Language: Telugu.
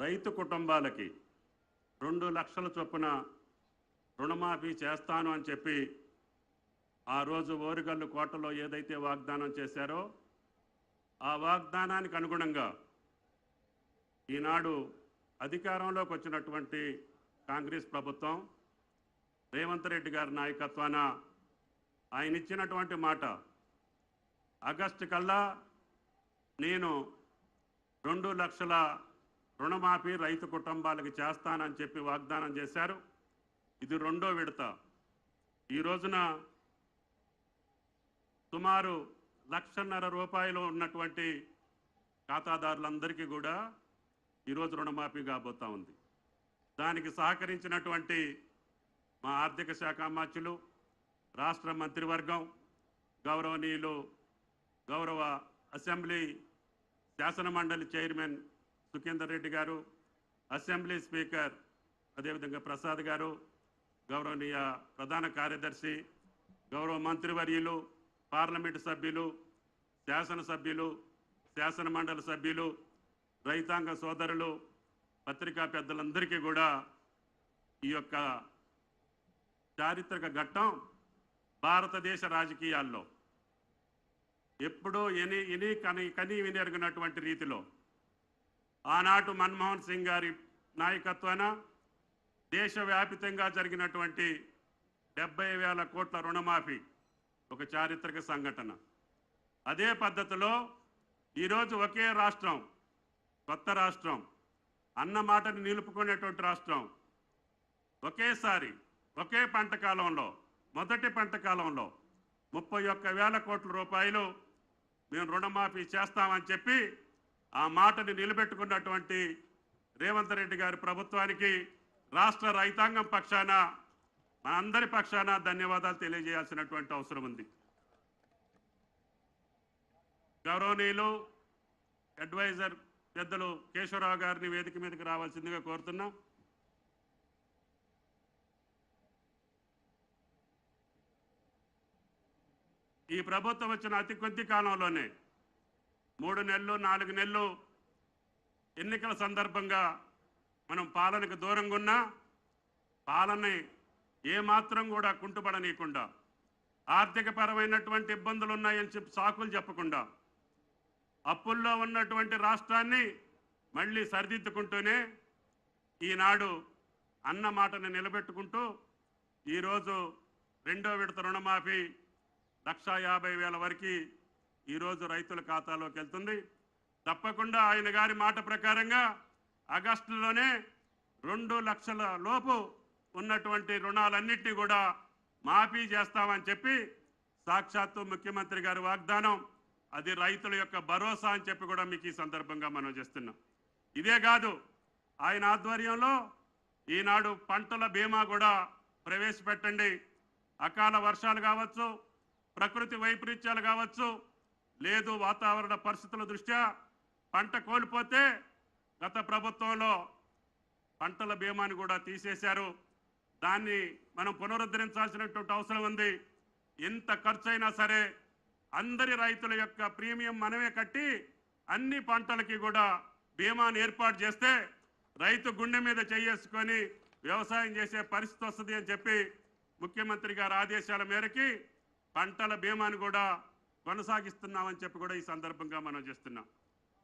రైతు కుటుంబాలకి రెండు లక్షల చొప్పున రుణమాఫీ చేస్తాను అని చెప్పి ఆ రోజు ఓరుగల్లు కోటలో ఏదైతే వాగ్దానం చేశారో ఆ వాగ్దానానికి అనుగుణంగా ఈనాడు అధికారంలోకి వచ్చినటువంటి కాంగ్రెస్ ప్రభుత్వం రేవంత్ రెడ్డి గారి నాయకత్వాన ఆయన ఇచ్చినటువంటి మాట ఆగస్టు కల్లా నేను రెండు లక్షల రుణమాఫీ రైతు కుటుంబాలకు చేస్తానని చెప్పి వాగ్దానం చేశారు. ఇది రెండో విడత. ఈ రోజున సుమారు లక్షన్నర రూపాయలు ఉన్నటువంటి ఖాతాదారులందరికీ కూడా ఈరోజు రుణమాఫీ కాబోతా ఉంది. దానికి సహకరించినటువంటి మా ఆర్థిక శాఖ అమాత్యులు రాష్ట్ర మంత్రివర్గం గౌరవనీయులు గౌరవ అసెంబ్లీ శాసనమండలి చైర్మన్ సుఖేందర్ రెడ్డి గారు అసెంబ్లీ స్పీకర్ అదేవిధంగా ప్రసాద్ గారు గౌరవనీయ ప్రధాన కార్యదర్శి గౌరవ మంత్రివర్యులు పార్లమెంటు సభ్యులు శాసనసభ్యులు శాసన మండలి సభ్యులు రైతాంగ సోదరులు పత్రికా పెద్దలందరికీ కూడా ఈ యొక్క చారిత్రక ఘట్టం భారతదేశ రాజకీయాల్లో ఎప్పుడూ ఎని ఎని కని కనీ వినెరిగినటువంటి రీతిలో ఆనాటు మన్మోహన్ సింగ్ గారి నాయకత్వాన దేశవ్యాపితంగా జరిగినటువంటి డెబ్బై వేల కోట్ల రుణమాఫీ ఒక చారిత్రక సంఘటన. అదే పద్ధతిలో ఈరోజు ఒకే రాష్ట్రం కొత్త రాష్ట్రం అన్న మాటని నిలుపుకునేటువంటి రాష్ట్రం ఒకేసారి ఒకే పంట కాలంలో మొదటి పంట కాలంలో ముప్పై ఒక్క వేల కోట్ల రూపాయలు మేము రుణమాఫీ చేస్తామని చెప్పి ఆ మాటని నిలబెట్టుకున్నటువంటి రేవంత్ రెడ్డి గారి ప్రభుత్వానికి రాష్ట్ర రైతాంగం పక్షాన మనందరి పక్షాన ధన్యవాదాలు తెలియజేయాల్సినటువంటి అవసరం ఉంది. గౌరవనీయులు అడ్వైజర్ పెద్దలు కేశవరావు గారిని వేదిక మీదకి రావాల్సిందిగా కోరుతున్నాం. ఈ ప్రభుత్వం వచ్చిన అతి కొద్ది కాలంలోనే మూడు నెలలు నాలుగు నెలలు ఎన్నికల సందర్భంగా మనం పాలనకు దూరంగా ఉన్నా పాలనని ఏమాత్రం కూడా కుంటుపడనీయకుండా ఆర్థికపరమైనటువంటి ఇబ్బందులు ఉన్నాయని చెప్పి సాకులు చెప్పకుండా అప్పుల్లో ఉన్నటువంటి రాష్ట్రాన్ని మళ్ళీ సరిదిద్దుకుంటూనే ఈనాడు అన్న మాటని నిలబెట్టుకుంటూ ఈరోజు రెండో విడత రుణమాఫీ లక్షా యాభై వేల వరకు ఈరోజు రైతుల ఖాతాలోకి వెళ్తుంది. తప్పకుండా ఆయన గారి మాట ప్రకారంగా ఆగస్టులోనే రెండు లక్షల లోపు ఉన్నటువంటి రుణాలన్నింటినీ కూడా మాఫీ చేస్తామని చెప్పి సాక్షాత్తు ముఖ్యమంత్రి గారి వాగ్దానం. అది రైతుల యొక్క భరోసా అని చెప్పి కూడా మీకు ఈ సందర్భంగా మనం చేస్తున్నాం. ఇదే కాదు ఆయన ఆధ్వర్యంలో ఈనాడు పంటల బీమా కూడా ప్రవేశపెట్టండి. అకాల వర్షాలు కావచ్చు ప్రకృతి వైపరీత్యాలు కావచ్చు లేదు వాతావరణ పరిస్థితుల దృష్ట్యా పంట కోల్పోతే గత ప్రభుత్వంలో పంటల బీమాని కూడా తీసేశారు. దాన్ని మనం పునరుద్ధరించాల్సినటువంటి అవసరం ఉంది. ఎంత ఖర్చు అయినా సరే అందరి రైతుల యొక్క ప్రీమియం మనమే కట్టి అన్ని పంటలకి కూడా బీమాను ఏర్పాటు చేస్తే రైతు గుండె మీద చేసుకొని వ్యవసాయం చేసే పరిస్థితి వస్తుంది అని చెప్పి ముఖ్యమంత్రి గారి ఆదేశాల మేరకి పంటల బీమాను కూడా కొనసాగిస్తున్నామని చెప్పి కూడా ఈ సందర్భంగా మనం చేస్తున్నాం.